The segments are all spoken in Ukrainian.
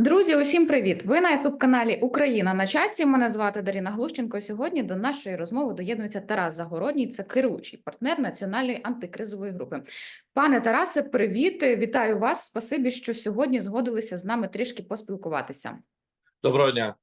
Друзі, усім привіт! Ви на ютуб каналі Україна на часі. Мене звати Даріна Глущенко. Сьогодні до нашої розмови доєднується Тарас Загородній, це керуючий партнер національної антикризової групи. Пане Тарасе, привіт! Вітаю вас. Спасибі, що сьогодні згодилися з нами трішки поспілкуватися. Доброго дня.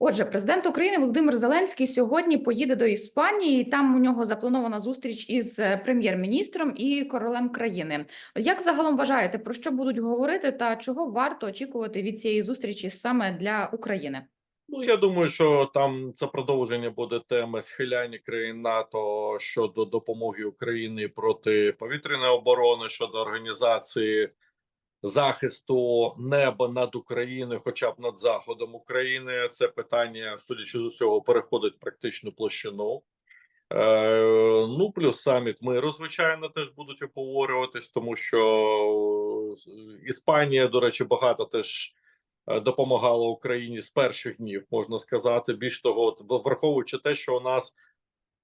Отже, президент України Володимир Зеленський сьогодні поїде до Іспанії. Там у нього запланована зустріч із е, прем'єр-міністром і королем країни. Як загалом вважаєте, про що будуть говорити, та чого варто очікувати від цієї зустрічі саме для України? Ну я думаю, що там це продовження буде теми схиляння країн НАТО щодо допомоги Україні проти повітряної оборони щодо організації захисту неба над Україною, хоча б над заходом України. Це питання, судячи з усього, переходить практичну площину. Е, ну, плюс саміт миру, звичайно, теж будуть обговорюватись, тому що Іспанія, до речі, багато теж е, допомагала Україні з перших днів, можна сказати. Більш того, от, враховуючи те, що у нас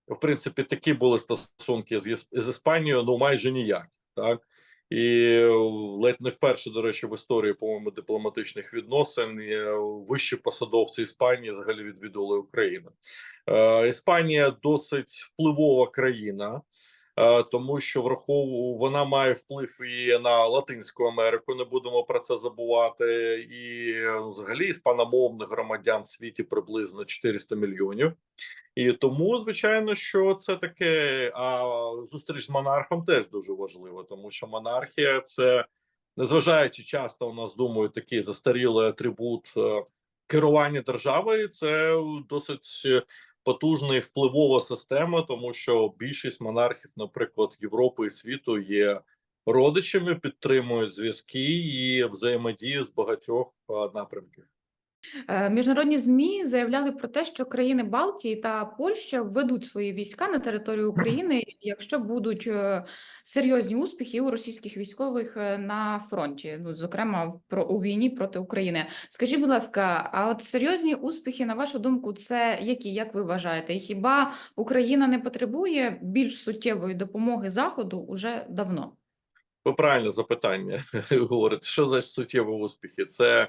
в принципі такі були стосунки з, з Іспанією, ну майже ніякі, так. І ледь не вперше, до речі, в історії, по-моєму, дипломатичних відносин е, вищі посадовці Іспанії взагалі відвідували Україну. Е, Іспанія досить впливова країна, тому що врахову вона має вплив і на Латинську Америку. Не будемо про це забувати. І е, взагалі іспаномовних громадян в світі приблизно 400 мільйонів. І тому, звичайно, що це таке. А зустріч з монархом теж дуже важлива, тому що монархія це незважаючи часто у нас думають такий застарілий атрибут е, керування державою. Це досить е, потужна і впливова система, тому що більшість монархів, наприклад, Європи і світу є родичами, підтримують зв'язки і взаємодію з багатьох напрямків. Е, Міжнародні ЗМІ заявляли про те, що країни Балтії та Польща введуть свої війська на територію України, якщо будуть е, серйозні успіхи у російських військових е, на фронті, ну зокрема про у війні проти України. Скажіть, будь ласка, а от серйозні успіхи, на вашу думку, це які? Як ви вважаєте? Хіба Україна не потребує більш суттєвої допомоги Заходу уже давно? Ви правильне запитання говорите. Що за суттєві успіхи? Це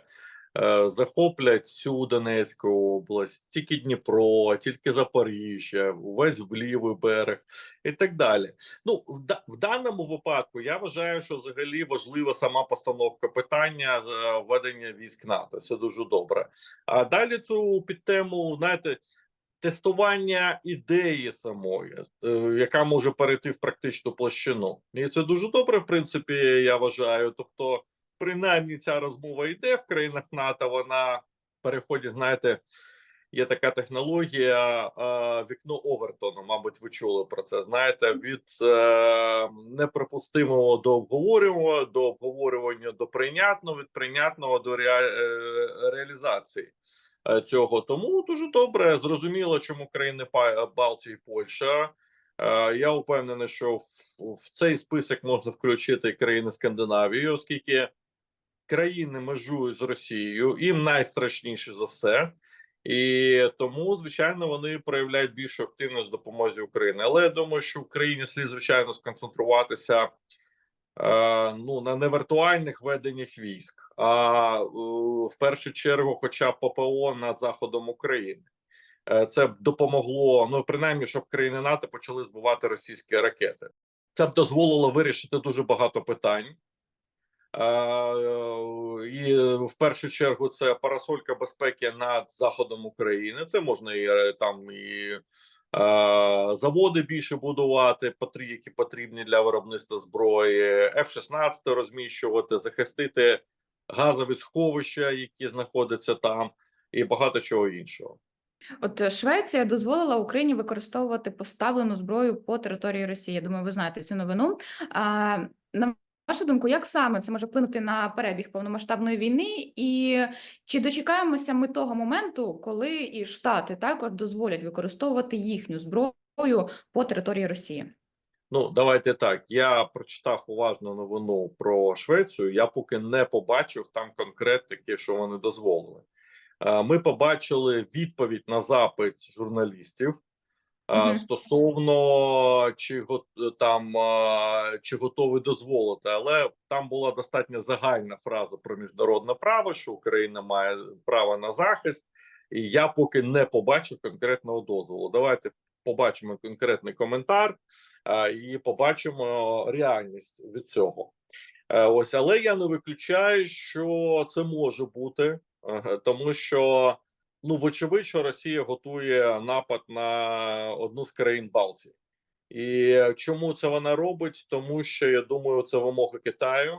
захоплять всю Донецьку область, тільки Дніпро, тільки Запоріжжя, увесь в лівий берег і так далі. Ну, в, даному випадку я вважаю, що взагалі важлива сама постановка питання з е, введення військ НАТО. Це дуже добре. А далі цю підтему, знаєте. Тестування ідеї самої, е, яка може перейти в практичну площину, і це дуже добре, в принципі, я вважаю. Тобто, принаймні, ця розмова йде в країнах НАТО. Вона переходить, знаєте, є така технологія вікно Овертону. Мабуть, ви чули про це. Знаєте, від е, неприпустимого до обговорюваного, до обговорювання до прийнятного, від прийнятного до реа, е, реалізації е, цього. Тому дуже добре зрозуміло, чому країни Балтії, Польща. Е, Я впевнений, що в цей список можна включити країни Скандинавії, оскільки країни межують з Росією, їм найстрашніше за все. І тому, звичайно, вони проявляють більшу активність в допомозі Україні. Але я думаю, що Україні слід звичайно сконцентруватися е, ну на не віртуальних веденнях військ, а е, в першу чергу, хоча б ППО над заходом України. Е, Це б допомогло, ну принаймні, щоб країни НАТО почали збивати російські ракети. Це б дозволило вирішити дуже багато питань. Е, І в першу чергу це парасолька безпеки над заходом України. Це можна і е, там і е, заводи більше будувати, які потрібні для виробництва зброї, F-16 розміщувати, захистити газові сховища, які знаходяться там, і багато чого іншого. От е, Швеція дозволила Україні використовувати поставлену зброю по території Росії. Я думаю, ви знаєте цю новину. А, вашу думку, як саме це може вплинути на перебіг повномасштабної війни? І чи дочекаємося ми того моменту, коли і Штати також дозволять використовувати їхню зброю по території Росії? Ну, давайте так. Я прочитав уважно новину про Швецію. Я поки не побачив там конкретики, що вони дозволили. Е, Ми побачили відповідь на запит журналістів. Мгм. стосовно чи го- там чи готові дозволити, але там була достатньо загальна фраза про міжнародне право, що Україна має право на захист, і я поки не побачив конкретного дозволу. Давайте побачимо конкретний коментар і побачимо реальність від цього. Е, Ось, але я не виключаю, що це може бути, е, тому що ну вочевидь, що Росія готує напад на одну з країн Балтії. І чому це вона робить? Тому що я думаю, це вимога Китаю.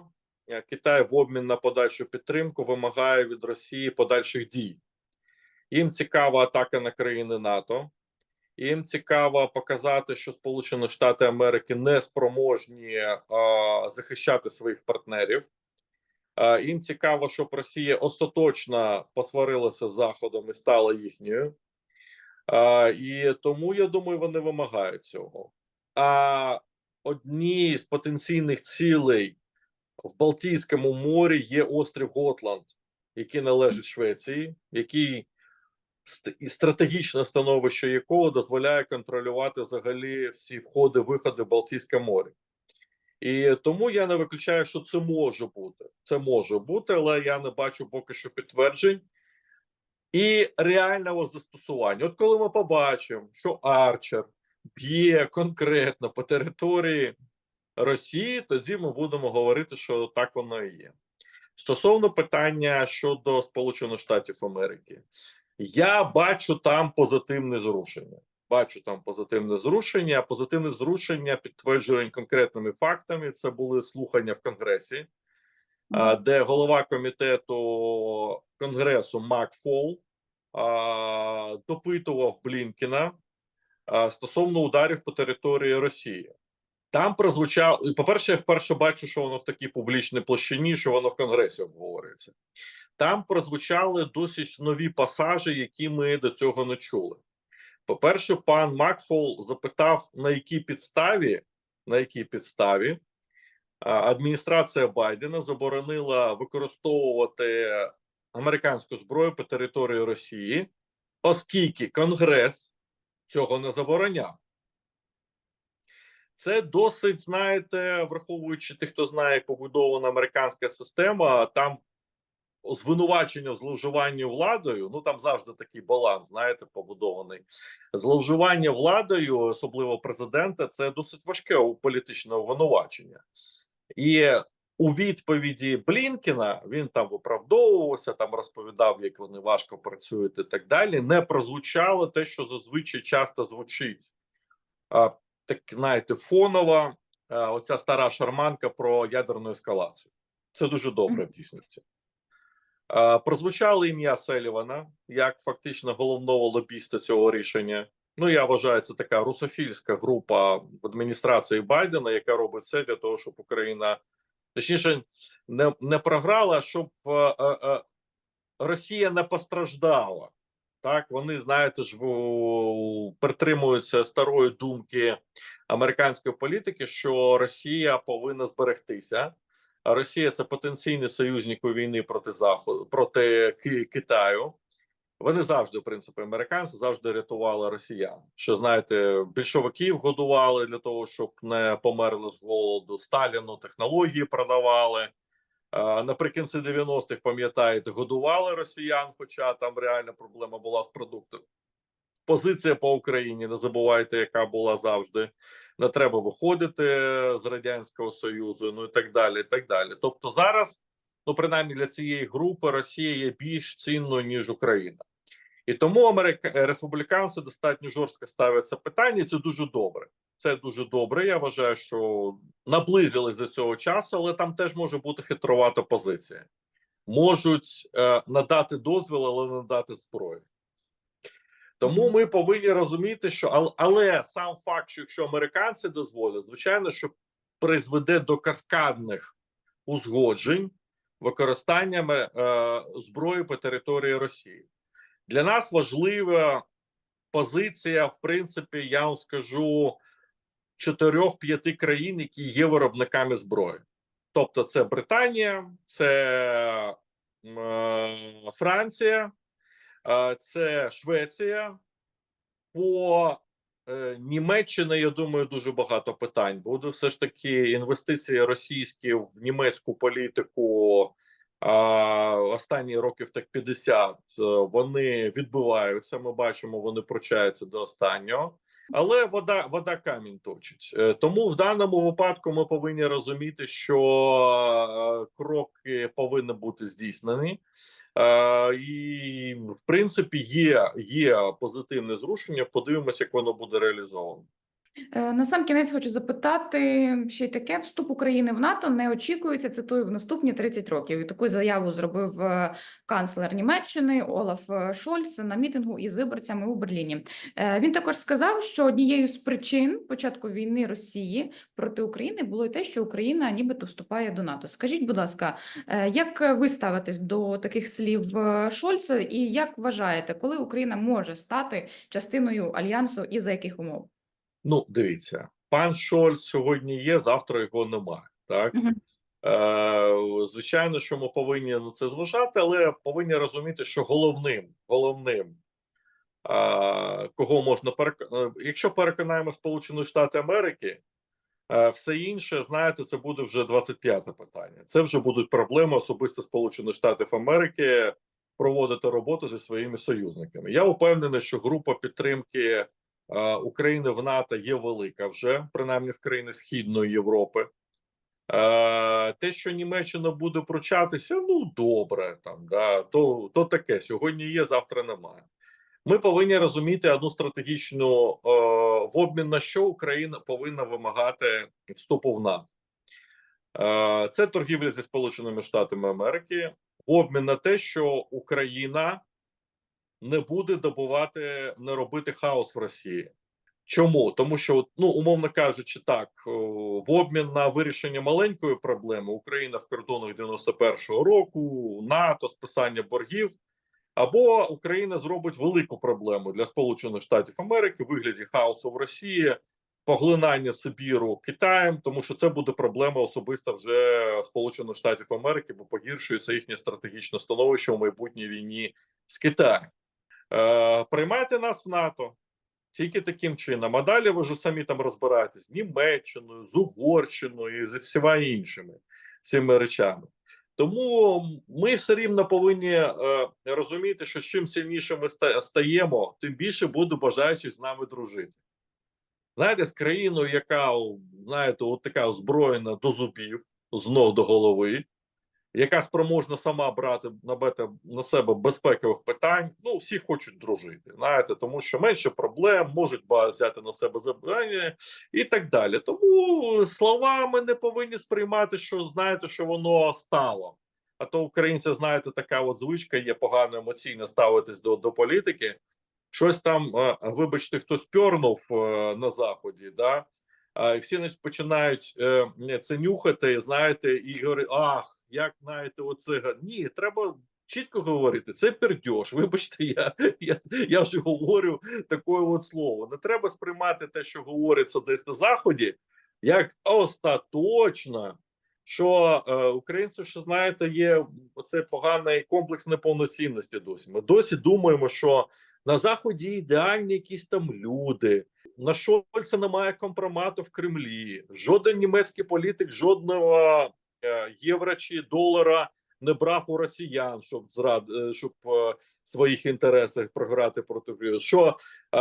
Е, Китай в обмін на подальшу підтримку вимагає від Росії подальших дій. Їм цікава атака на країни НАТО. Їм цікаво показати, що Сполучені Штати Америки не спроможні а, захищати своїх партнерів. Їм цікаво, щоб Росія остаточно посварилася з Заходом і стала їхньою. І тому я думаю, вони вимагають цього. А одні з потенційних цілей в Балтійському морі є острів Готланд, який належить Швеції, який і стратегічне становище якого дозволяє контролювати взагалі всі входи, виходи в Балтійське море. І тому я не виключаю, що це може бути. Це може бути, але я не бачу поки що підтверджень і реального застосування. От коли ми побачимо, що Арчер б'є конкретно по території Росії, тоді ми будемо говорити, що так воно і є. Стосовно питання щодо Сполучених Штатів Америки, я бачу там позитивне зрушення. Бачу там позитивне зрушення. Позитивне зрушення підтверджує конкретними фактами. Це були слухання в Конгресі, де голова комітету Конгресу Мак Фол допитував Блінкіна стосовно ударів по території Росії. Там прозвучало, по-перше, я вперше бачу, що воно в такій публічній площині, що воно в Конгресі обговорюється. Там прозвучали досить нові пасажі, які ми до цього не чули. По-перше, пан Макфол запитав, на якій підставі, на якій підставі адміністрація Байдена заборонила використовувати американську зброю по території Росії, оскільки Конгрес цього не забороняв. Це досить, знаєте, враховуючи тих, хто знає, як побудована американська система, там звинувачення в зловживанні владою, ну там завжди такий баланс, знаєте, побудований. Зловживання владою, особливо президента, це досить важке політичне обвинувачення. І у відповіді Блінкіна він там виправдовувався, там розповідав, як вони важко працюють і так далі. Не прозвучало те, що зазвичай часто звучить. А, так, знаєте, фонова оця стара шарманка про ядерну ескалацію. Це дуже добре в дійсності. А, прозвучало ім'я Селівана як фактично головного лобіста цього рішення. Ну, я вважаю, це така русофільська група в адміністрації Байдена, яка робить все для того, щоб Україна точніше не, не програла, щоб е, е, е, Росія не постраждала. Так, вони, знаєте, ж притримуються старої думки американської політики, що Росія повинна зберегтися. Росія це потенційний союзник у війни проти Заходу проти Ки- Китаю. Вони завжди, в принципі, американці завжди рятували росіян. Що знаєте, більшовиків годували для того, щоб не померли з голоду. Сталіну технології продавали. Наприкінці 90-х, пам'ятаєте, годували росіян, хоча там реальна проблема була з продуктом. Позиція по Україні, не забувайте, яка була завжди. Не треба виходити з радянського союзу, ну і так далі. і так далі. Тобто, зараз, ну принаймні для цієї групи, Росія є більш цінною ніж Україна, і тому Америка республіканці достатньо жорстко ставлять це питання. Це дуже добре. Це дуже добре. Я вважаю, що наблизились до цього часу, але там теж може бути хитрувата позиція. Можуть е, надати дозвіл, але надати зброю. Тому ми повинні розуміти, що але сам факт, що якщо американці дозволять, звичайно, що призведе до каскадних узгоджень використання е, зброї по території Росії. Для нас важлива позиція, в принципі, я вам скажу чотирьох-п'яти країн, які є виробниками зброї. Тобто, це Британія, це е, Франція, це Швеція. По Німеччини. Я думаю, дуже багато питань. Буде все ж таки інвестиції російські в німецьку політику. Останні років так 50 е, вони відбуваються. Ми бачимо, вони пручаються до останнього. Але вода, вода камінь точить. Е, Тому в даному випадку ми повинні розуміти, що е, кроки повинні бути здійснені. Е, І в принципі є, є позитивне зрушення. Подивимося, як воно буде реалізовано. Е, На сам кінець хочу запитати ще й таке: вступ України в НАТО не очікується. Цитую в наступні 30 років. І таку заяву зробив е, канцлер Німеччини Олаф е, Шольц на мітингу із виборцями у Берліні. Він також сказав, що однією з причин початку війни Росії проти України було й те, що Україна нібито вступає до НАТО. Скажіть, будь ласка, як ви ставитесь до таких слів Шольца, і як вважаєте, коли Україна може стати частиною альянсу і за яких умов? Ну, дивіться, пан Шольц сьогодні є, завтра його немає. Так Мгм. е, звичайно, що ми повинні на це зважати, але повинні розуміти, що головним, головним, е, кого можна перек... е, якщо переконаємо Сполучені Штати Америки, е, все інше, знаєте, це буде вже 25-те питання. Це вже будуть проблеми особисто Сполучених Штатів Америки проводити роботу зі своїми союзниками. Я впевнений, що група підтримки України в НАТО є велика вже, принаймні в країни Східної Європи. Те, що Німеччина буде пручатися, ну добре, там да, то, то таке. Сьогодні є, завтра немає. Ми повинні розуміти одну стратегічну е, в обмін на що Україна повинна вимагати вступу в НАТО. Е, це торгівля зі Сполученими Штатами Америки, в обмін на те, що Україна не буде добувати, не робити хаос в Росії. Чому? Тому що, ну умовно кажучи, так в обмін на вирішення маленької проблеми Україна в кордонах 91-го року, НАТО, списання боргів, або Україна зробить велику проблему для Сполучених Штатів Америки в вигляді хаосу в Росії, поглинання Сибіру Китаєм, тому що це буде проблема особисто вже Сполучених Штатів Америки, бо погіршується їхнє стратегічне становище у майбутній війні з Китаєм. Е, приймайте нас в НАТО. Тільки таким чином. А далі ви вже самі там розбираєтесь з Німеччиною, з Угорщиною і з всіма іншими цими речами. Тому ми все рівно повинні е, розуміти, що чим сильніше ми стаємо, тим більше буде бажаючих з нами дружити. Знаєте, з країною, яка знаєте, от така озброєна до зубів, з ног до голови, яка спроможна сама брати на на себе безпекових питань. Ну всі хочуть дружити, знаєте, тому що менше проблем можуть взяти на себе завдання і так далі. Тому словами не повинні сприймати, що знаєте, що воно стало. А то українці, знаєте, така от звичка є погано емоційно ставитись до, до політики. Щось там, е, вибачте, хтось пьорнув е, на заході, да. А, всі починають е, це нюхати, знаєте, і говорять, ах, як знаєте, оце ні, треба чітко говорити. Це пердьош. Вибачте, я, я, я вже говорю таке от слово. Не треба сприймати те, що говориться десь на заході, як остаточно. Що е, українці, що знаєте, є оце поганий комплекс неповноцінності. Досі ми досі думаємо, що на заході ідеальні якісь там люди. На Шольца немає компромату в Кремлі. Жоден німецький політик жодного євро чи долара не брав у росіян, щоб зрад, е, щоб е, в своїх інтересах програти проти України. Що е,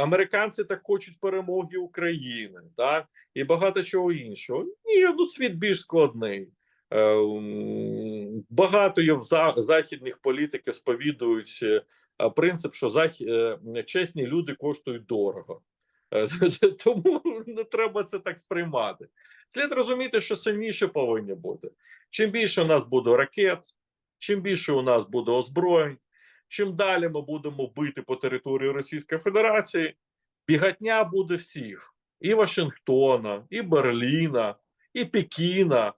американці так хочуть перемоги України, так і багато чого іншого. Ні, ну світ більш складний. Е, Багато є в західних політиків сповідують е, принцип, що зах... е, чесні люди коштують дорого. Е, Тому не треба це так сприймати. Слід розуміти, що сильніше повинні бути. Чим більше у нас буде ракет, чим більше у нас буде озброєнь, чим далі ми будемо бити по території Російської Федерації, бігатня буде всіх: і Вашингтона, і Берліна, і Пекіна.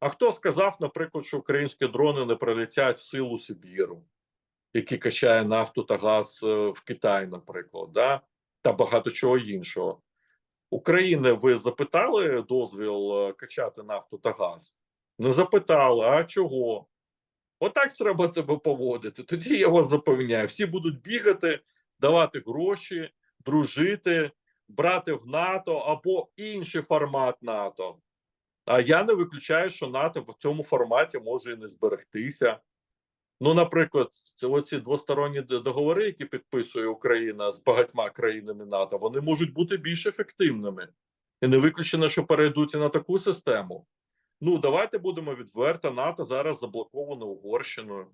А хто сказав, наприклад, що українські дрони не прилетять в силу Сибіру? який качає нафту та газ е, в Китай, наприклад, да? Та багато чого іншого. України ви запитали дозвіл е, качати нафту та газ? Не запитали, а чого? Отак треба тебе поводити. Тоді я вас запевняю, всі будуть бігати, давати гроші, дружити, брати в НАТО або інший формат НАТО. А я не виключаю, що НАТО в цьому форматі може і не зберегтися. Ну, наприклад, оці двосторонні договори, які підписує Україна з багатьма країнами НАТО, вони можуть бути більш ефективними. І не виключено, що перейдуть і на таку систему. Ну, давайте будемо відверто. НАТО зараз заблоковано Угорщиною.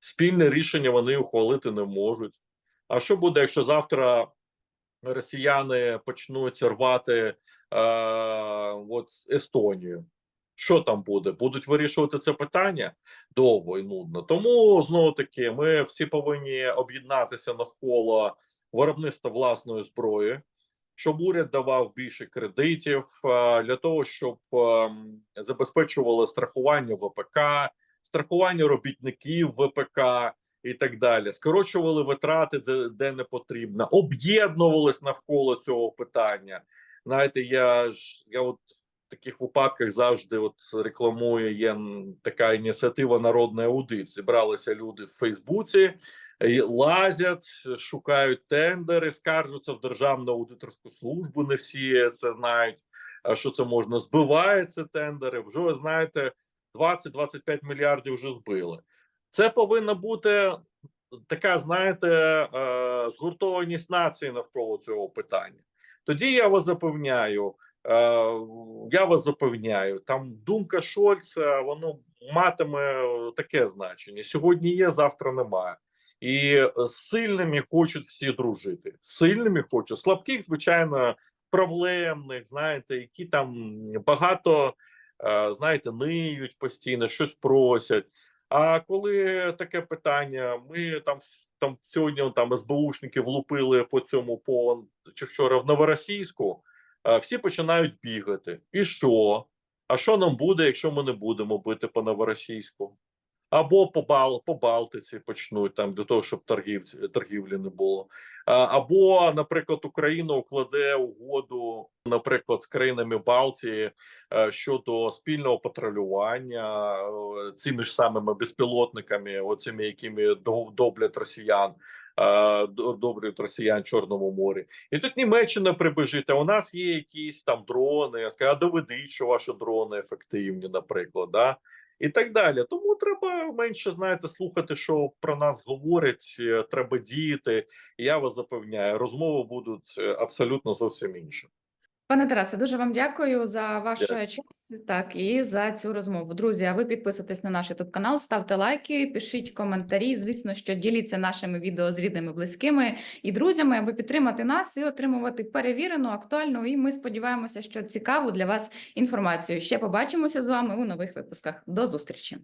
Спільне рішення вони ухвалити не можуть. А що буде, якщо завтра росіяни почнуть рвати е, от Естонію? Що там буде? Будуть вирішувати це питання довго і нудно. Тому знову таки ми всі повинні об'єднатися навколо виробництва власної зброї, щоб уряд давав більше кредитів е, для того, щоб е, забезпечували страхування ВПК, страхування робітників ВПК і так далі. Скорочували витрати, де, де не потрібно, об'єднувались навколо цього питання. Знаєте, я ж я от таких випадках завжди от рекламую. Є така ініціатива Народний аудит. Зібралися люди в Фейсбуці, лазять, шукають тендери, скаржаться в Державну аудиторську службу. Не всі це знають. Що це можна збиваються тендери? Вже знаєте, 20-25 мільярдів вже збили. Це повинна бути така, знаєте, е, згуртованість нації навколо цього питання. Тоді я вас запевняю, я вас запевняю, там думка Шольца, воно матиме таке значення. Сьогодні є, завтра немає. І е, з сильними хочуть всі дружити. З Сильними хочуть, слабких, звичайно, проблемних, знаєте, які там багато, е, знаєте, ниють постійно, щось просять. А коли таке питання, ми там там сьогодні там СБУшники влупили по цьому по чи вчора в Новоросійську, е, всі починають бігати. І що? А що нам буде, якщо ми не будемо бити по Новоросійську? Або по Бал по Балтиці почнуть там для того, щоб торгівці торгівлі не було. Або, наприклад, Україна укладе угоду, наприклад, з країнами Балтії е, щодо спільного патрулювання е, цими ж самими безпілотниками, оцими, якими доблять росіян, до- доблять росіян в Чорному морі. І тут Німеччина прибежить, а у нас є якісь там дрони. Я скажу, а доведіть, що ваші дрони ефективні, наприклад. Да? І так далі. Тому треба менше знаєте слухати, що про нас говорять. е, Треба діяти. Я вас запевняю, розмови будуть е, абсолютно зовсім інші. Пане Тарасе, дуже вам дякую за ваш Дякую. час так і за цю розмову. Друзі, а ви підписуйтесь на наш youtube канал, ставте лайки, пишіть коментарі. Звісно, що діліться нашими відео з рідними, близькими і друзями, аби підтримати нас і отримувати перевірену, актуальну. І ми сподіваємося, що цікаву для вас інформацію. Ще побачимося з вами у нових випусках. До зустрічі.